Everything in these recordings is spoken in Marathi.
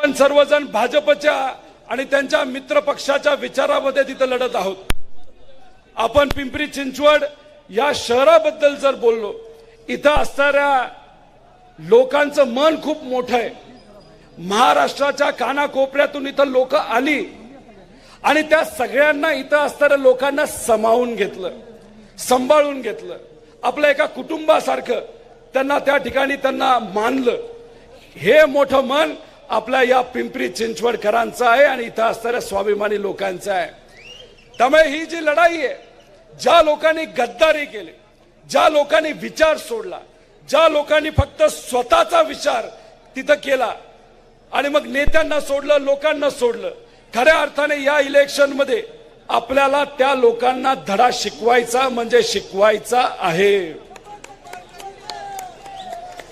आपण सर्वजण भाजपच्या आणि त्यांच्या मित्र पक्षाच्या विचारामध्ये तिथं लढत आहोत. आपण पिंपरी चिंचवड या शहराबद्दल जर बोललो इथं असणाऱ्या लोकांचं मन खूप मोठं आहे. महाराष्ट्राच्या कानाकोपऱ्यातून इथं लोक आली आणि त्या सगळ्यांना इथं असणाऱ्या लोकांना समावून घेतलं सांभाळून घेतलं. आपल्या एका कुटुंबासारखं त्यांना त्या ठिकाणी त्यांना मानलं. हे मोठं मन आपल्या या पिंपरी चिंचवडकरांचा आहे आणि इथं असणाऱ्या स्वाभिमानी लोकांचा आहे. त्यामुळे ही जी लढाई आहे ज्या लोकांनी गद्दारी केली ज्या लोकांनी विचार सोडला ज्या लोकांनी फक्त स्वतःचा विचार तिथं केला आणि मग नेत्यांना सोडलं लोकांना सोडलं खऱ्या अर्थाने या इलेक्शनमध्ये आपल्याला त्या लोकांना धडा शिकवायचा म्हणजे शिकवायचा आहे.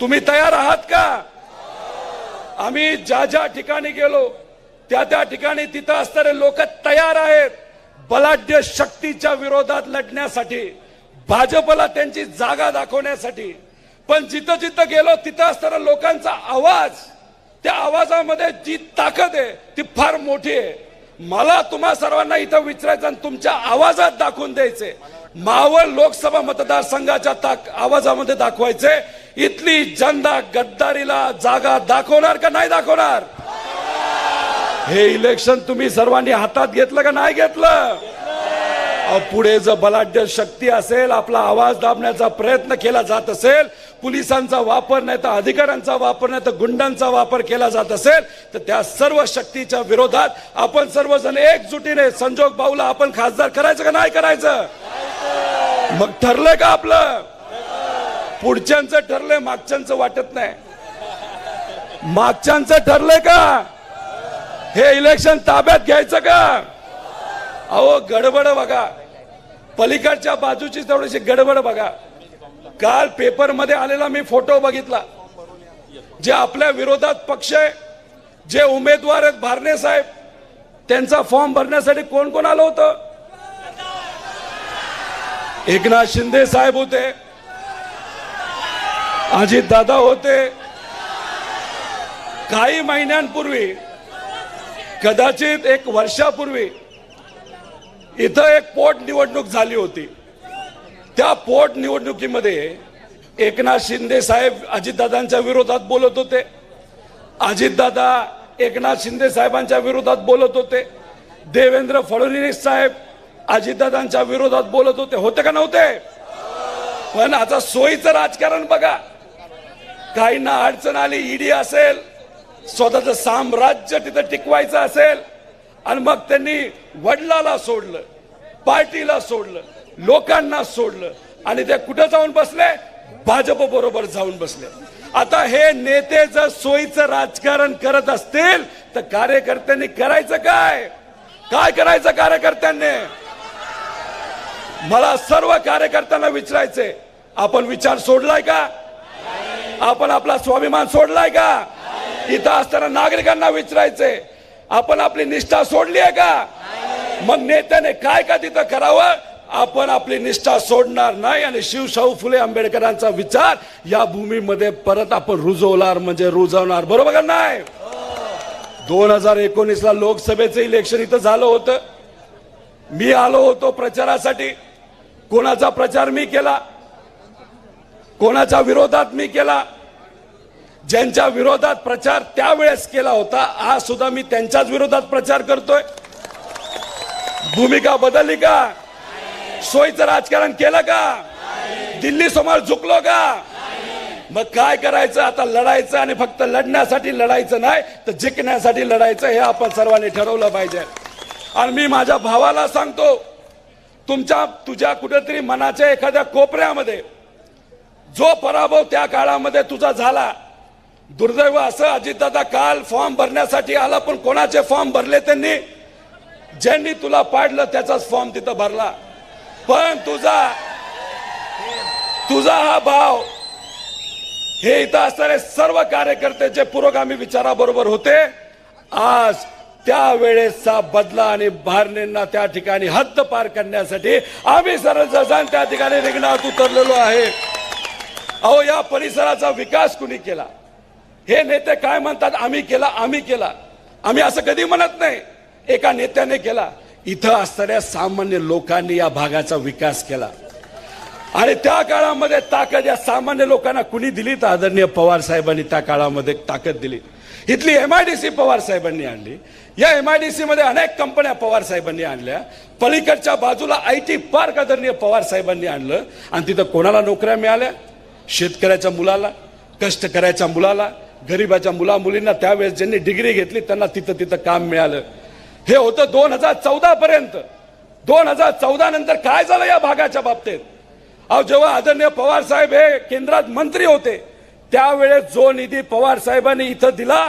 तुम्ही तयार आहात का? आम्ही ज्या ज्या ठिकाणी गेलो त्या त्या ठिकाणी तिथं असणारे लोक तयार आहेत. बलाढ्य शक्तीच्या विरोधात लढण्यासाठी भाजपला त्यांची जागा दाखवण्यासाठी. पण जिथं जिथं गेलो तिथं असणारा लोकांचा आवाज त्या आवाजामध्ये जी ताकद आहे ती फार मोठी आहे. मला तुम्हा सर्वांना इथं विचारायचं आणि तुमच्या आवाजात दाखवून द्यायचे मावळ लोकसभा मतदारसंघाच्या ताक आवाजामध्ये दाखवायचे इथली जनता गद्दारीला जागा दाखवणार का नाही दाखवणार? हे इलेक्शन तुम्ही सर्वांनी हातात घेतलं का नाही घेतलं? पुढे जर बलाढ्य शक्ती असेल आपला आवाज दाबण्याचा प्रयत्न केला जात असेल पोलिसांचा वापर नाही तर अधिकाऱ्यांचा वापर नाही तर गुंडांचा वापर केला जात असेल तर त्या सर्व शक्तीच्या विरोधात आपण सर्वजण एकजुटीने संजोग भाऊला आपण खासदार करायचं का नाही करायचं? मग ठरलंय का आपलं? पुढच्यांचं ठरलंय मागच्यांचं वाटत नाही. मागच्यांचं ठरलंय का? हे इलेक्शन ताब्यात घ्यायचं का? अहो गडबड बघा. पलीकडच्या बाजूची थोडीशी गडबड बघा. काल पेपरमध्ये आलेला मी फोटो बघितला. जे आपल्या विरोधात पक्ष आहे जे उमेदवार आहेत भारणे साहेब त्यांचा फॉर्म भरण्यासाठी कोण कोण आलं होतं? एकनाथ शिंदे साहेब होते. अजित दादा होते. काही महिन्यांपूर्वी कदाचित एक वर्षापूर्वी इथं एक पोट निवडणूक झाली होती. त्या पोट निवडणुकीमध्ये एकनाथ शिंदे साहेब अजितदादांच्या विरोधात बोलत होते. अजितदादा एकनाथ शिंदे साहेबांच्या विरोधात बोलत होते. देवेंद्र फडणवीस साहेब अजितदादांच्या विरोधात बोलत होते. होते का नव्हते? पण आता सोयीचं राजकारण बघा. काहींना अडचण आली ईडी असेल स्वतःचं साम्राज्य तिथं टिकवायचं असेल आणि मग त्यांनी वडिलाला सोडलं पार्टीला सोडलं लोकांना सोडलं आणि ते कुठं जाऊन बसले? भाजप बरोबर जाऊन बसले. आता हे नेते जर सोयीचं राजकारण करत असतील तर कार्यकर्त्यांनी करायचं काय? काय करायचं कार्यकर्त्यांनी? मला सर्व कार्यकर्त्यांना विचारायचे आपण विचार सोडलाय का? आपण आपला स्वाभिमान सोडलाय का? इथं असताना नागरिकांना विचारायचंय आपण आपली निष्ठा सोडली आहे का? मग नेत्याने काय का तिथं करावं? आपण आपली निष्ठा सोडणार नाही आणि शिवशाहू फुले आंबेडकरांचा विचार या भूमीमध्ये परत आपण रुजवणार म्हणजे रुजवणार. बरोबर का नाही? दोन हजार एकोणीस ला लोकसभेचं इलेक्शन इथं झालं होतं. मी आलो होतो प्रचारासाठी. कोणाचा प्रचार मी केला? कोणाच्या विरोधात मी केला? ज्यांच्या विरोधात प्रचार त्यावेळेस केला होता आज सुद्धा मी त्यांच्याच विरोधात प्रचार करतोय. भूमिका बदलली का? सोयीचं राजकारण केलं का? दिल्ली समोर झुकलो का? मग काय करायचं? आता लढायचं आणि फक्त लढण्यासाठी लढायचं नाही तर जिंकण्यासाठी लढायचं हे आपण सर्वांनी ठरवलं पाहिजे. आणि मी माझ्या भावाला सांगतो तुमच्या तुझ्या कुठेतरी मनाच्या एखाद्या कोपऱ्यामध्ये जो पराभव त्या काळामध्ये तुझा झाला दुर्दैव असं अजितदादा काल फॉर्म भरण्यासाठी आला पण कोणाचे फॉर्म भरले त्यांनी? ज्यांनी तुला पाडलं त्याचाच फॉर्म तिथं भरला. पण तुझा तुझा हा भाव हे इथं असणारे सर्व कार्यकर्ते जे पुरोगामी विचाराबरोबर होते आज त्यावेळेसचा बदला आणि भारनेंना त्या ठिकाणी हद्द पार करण्यासाठी आम्ही सर्वजण त्या ठिकाणी रिंगणात उतरलेलो आहे. अहो या परिसराचा विकास कुणी केला? हे नेते काय म्हणतात? आम्ही केला आम्ही केला. आम्ही असं कधी म्हणत नाही. एका नेत्याने केला. इथं असणाऱ्या सामान्य लोकांनी या भागाचा विकास केला. आणि त्या काळामध्ये ताकद या सामान्य लोकांना कुणी दिली? तर आदरणीय पवार साहेबांनी त्या काळामध्ये ताकद दिली. इथली एमआयडीसी पवार साहेबांनी आणली. या एमआयडीसी मध्ये अनेक कंपन्या पवार साहेबांनी आणल्या. पलीकडच्या बाजूला आय टी पार्क आदरणीय पवार साहेबांनी आणलं. आणि तिथं कोणाला नोकऱ्या मिळाल्या? शेतकऱ्याच्या मुलाला कष्टकऱ्याच्या मुलाला गरीबाच्या मुला मुलींना त्यावेळेस ज्यांनी डिग्री घेतली त्यांना तिथं तिथं काम मिळालं. हे होतं दोन हजार चौदा पर्यंत. दोन हजार चौदा नंतर काय झालं या भागाच्या बाबतीत? अहो जेव्हा आदरणीय पवार साहेब हे केंद्रात मंत्री होते त्यावेळेस जो निधी पवार साहेबांनी इथं दिला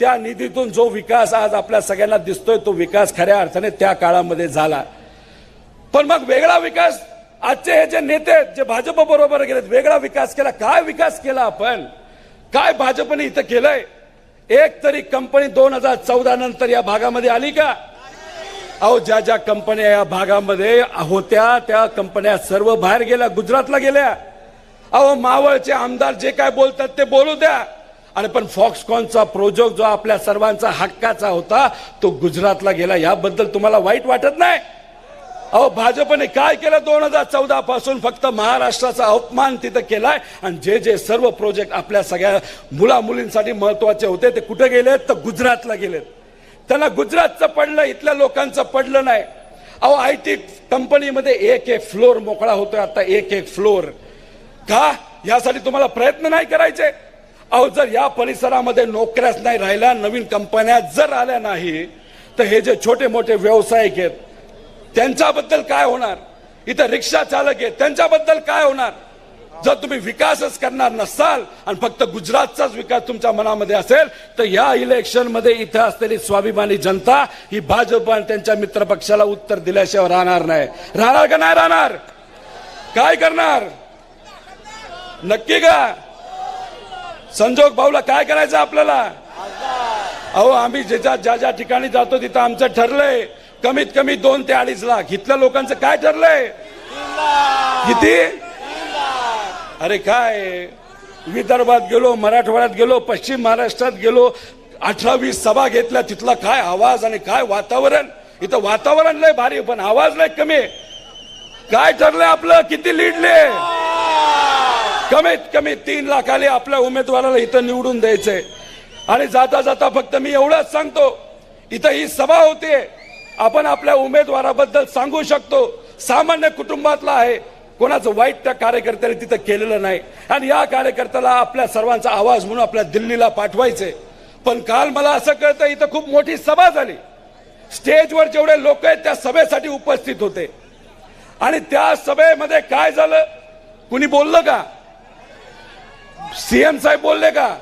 त्या निधीतून जो विकास आज आपल्या सगळ्यांना दिसतोय तो विकास खऱ्या अर्थाने त्या काळामध्ये झाला. पण मग वेगळा विकास आजचे हे जे नेते आहेत, जे भाजप बरोबर गेलेत वेगळा विकास केला. काय विकास केला आपण? काय भाजपने इथं केलंय? एक तरी कंपनी दोन हजार चौदा नंतर या भागामध्ये आली का? अहो ज्या ज्या कंपन्या या भागामध्ये होत्या त्या कंपन्या सर्व बाहेर गेल्या गुजरातला गेल्या. अहो मावळचे आमदार जे काय बोलतात ते बोलू द्या. आणि पण फॉक्सकॉनचा प्रोजेक्ट जो आपल्या सर्वांचा हक्काचा होता तो गुजरातला गेला. याबद्दल तुम्हाला वाईट वाटत नाही? अहो भाजपने काय केलं? दोन हजार चौदा पासून फक्त महाराष्ट्राचा अपमान तिथं केलाय. आणि जे जे सर्व प्रोजेक्ट आपल्या सगळ्या मुला मुलींसाठी महत्त्वाचे होते ते कुठे गेलेत? तर गुजरातला गेलेत. त्यांना गुजरातचं पडलं इथल्या लोकांचं पडलं नाही. अहो आय टी कंपनीमध्ये एक एक फ्लोर मोकळा होतोय आता एक एक फ्लोर. का? यासाठी तुम्हाला प्रयत्न नाही करायचे? अहो जर या परिसरामध्ये नोकऱ्याच नाही राहिल्या नवीन कंपन्या जर आल्या नाही तर हे जे छोटे मोठे व्यावसायिक आहेत त्यांच्याबद्दल काय होणार? इथं रिक्षा चालक आहे त्यांच्याबद्दल काय होणार? जर तुम्ही विकासच करणार नसाल आणि फक्त गुजरातचाच विकास तुमच्या मनामध्ये असेल तर या इलेक्शनमध्ये इथे असलेली स्वाभिमानी जनता ही भाजप आणि त्यांच्या मित्रपक्षाला उत्तर दिल्याशिवाय राहणार नाही. राहणार का नाही राहणार? काय करणार? नक्की का? संजोग भाऊला काय करायचं आपल्याला? अहो आम्ही ज्या ज्या ठिकाणी जातो तिथं आमचं ठरलंय. कमीत कमी दोन ते अडीच लाख. इथल्या लोकांचं काय ठरलंय? किती? अरे काय? विदर्भात गेलो मराठवाड्यात गेलो पश्चिम महाराष्ट्रात गेलो अठरा वीस सभा घेतल्या तिथला काय आवाज आणि काय वातावरण? इथं वातावरण लय भारी पण आवाज लय कमी. काय ठरलंय आपलं? किती लिडले कमीत कमी तीन लाखाले आपल्या उमेदवाराला इथं निवडून द्यायचंय. आणि जाता जाता फक्त मी एवढंच सांगतो इथं ही सभा होते आपण आपल्या उमेदवाराबद्दल सांगू शकतो. सामान्य कुटुंबातला आहे. कोणाचं वाईट त्या कार्यकर्त्याने तिथं केलेलं नाही. आणि या कार्यकर्त्याला आपल्या सर्वांचा आवाज म्हणून आपल्या दिल्लीला पाठवायचंय. पण काल मला असं कळतं इथं खूप मोठी सभा झाली. स्टेजवर जेवढे लोक आहेत त्या सभेसाठी उपस्थित होते. आणि त्या सभेमध्ये काय झालं? कुणी बोललं का? सीएम साहेब बोलले का?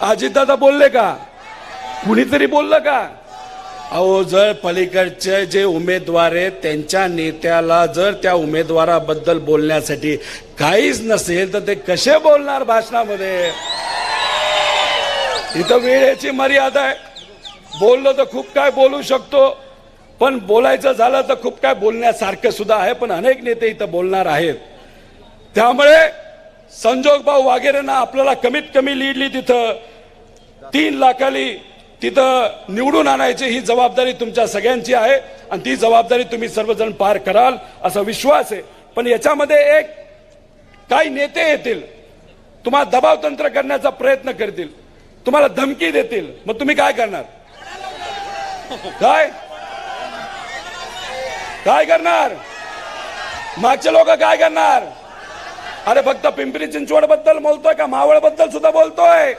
अजितदादा बोलले का? कुणीतरी बोललं का? अहो जर पलीकडचे जे उमेदवार आहेत त्यांच्या नेत्याला जर त्या उमेदवाराबद्दल बोलण्यासाठी काहीच नसेल तर ते कसे बोलणार भाषणामध्ये? इथं वेळेची मर्यादा आहे. बोललो तर खूप काय बोलू शकतो पण बोलायचं झालं तर खूप काय बोलण्यासारखं सुद्धा आहे पण अनेक नेते इथं बोलणार आहेत. त्यामुळे संजोग भाऊ वगैरेंना आपल्याला कमीत कमी लिडली तिथं. तीन लाखाली तिथं निवडून आणायची ही जबाबदारी तुमच्या सगळ्यांची आहे आणि ती जबाबदारी तुम्ही सर्वजण पार कराल असा विश्वास आहे. पण याच्यामध्ये एक काही नेते येतील तुम्हाला दबाव तंत्र करण्याचा प्रयत्न करतील तुम्हाला धमकी देतील. मग तुम्ही काय करणार? काय? काय करणार? मागचे लोक काय करणार? अरे फक्त पिंपरी चिंचवडबद्दल बोलतोय का? मावळबद्दल सुद्धा बोलतोय.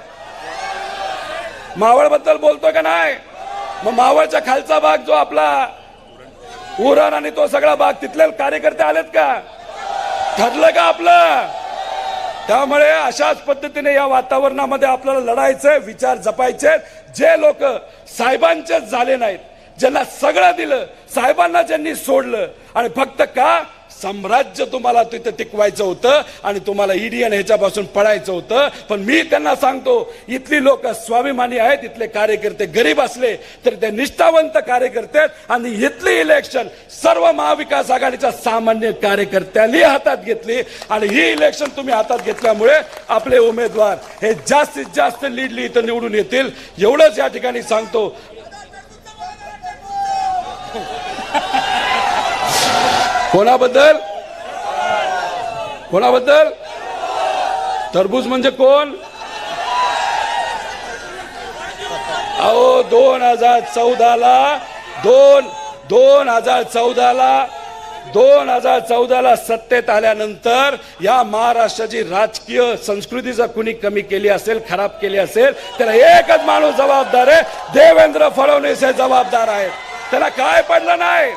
मावळबद्दल बोलतोय का नाही? मग मावळच्या खालचा भाग जो आपला उरण आणि तो सगळा भाग तिथले कार्यकर्ते आलेत का? ठरलं का आपलं? त्यामुळे अशाच पद्धतीने या वातावरणामध्ये आपल्याला लढायचंय विचार जपायचे जे लोक साहेबांचेच झाले नाहीत ज्यांना सगळं दिलं साहेबांना ज्यांनी सोडलं आणि फक्त का? साम्राज्य तुम्हाला तिथं टिकवायचं होतं आणि तुम्हाला ईडीएन ह्याच्यापासून पळायचं होतं. पण मी त्यांना सांगतो इथली लोक स्वाभिमानी आहेत इथले कार्यकर्ते गरीब असले तरी ते निष्ठावंत कार्यकर्ते आहेत आणि इथली इलेक्शन सर्व महाविकास आघाडीच्या सामान्य कार्यकर्त्यांनी हातात घेतली. आणि ही इलेक्शन तुम्ही हातात घेतल्यामुळे आपले उमेदवार हे जास्तीत जास्त लीडली इथं निवडून येतील. एवढंच या ठिकाणी सांगतो कोणाबद्दल? कोणाबद्दल? तरबूज म्हणजे कोण? अहो दोन हजार चौदाला दोन दोन हजार चौदाला दोन हजार चौदाला सत्तेत आल्यानंतर या महाराष्ट्राची राजकीय संस्कृती जर कुणी कमी केली असेल खराब केली असेल त्याला एकच माणूस जबाबदार आहे देवेंद्र फडणवीस हे जबाबदार आहेत. त्याला काय पडलं नाही?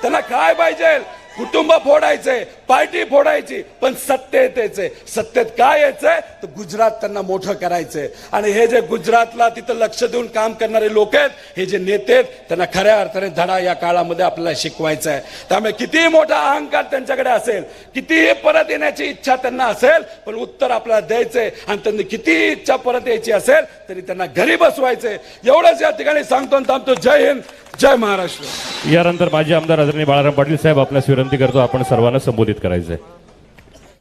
त्यांना काय पाहिजे? कुटुंब फोडायचे पार्टी फोडायची पण सत्तेत यायचंय सत्तेत काय यायचंय? तर गुजरात त्यांना मोठं करायचंय. आणि हे जे गुजरातला तिथं लक्ष देऊन काम करणारे लोक आहेत हे जे नेते आहेत त्यांना खऱ्या अर्थाने धडा या काळामध्ये आपल्याला शिकवायचा आहे त्यामुळे कितीही मोठा अहंकार त्यांच्याकडे असेल कितीही परत येण्याची इच्छा त्यांना असेल पण उत्तर आपल्याला द्यायचंय. आणि त्यांनी कितीही इच्छा परत यायची असेल तरी त्यांना घरी बसवायचंय. एवढंच या ठिकाणी सांगतो आणि थांबतो. जय हिंद. जय महाराष्ट्र. यानंतर माजी आमदार आदरणीय बाळाराम पाटील साहेब आपल्यास विनंती करतो आपण सर्वांना संबोधित करायचंय.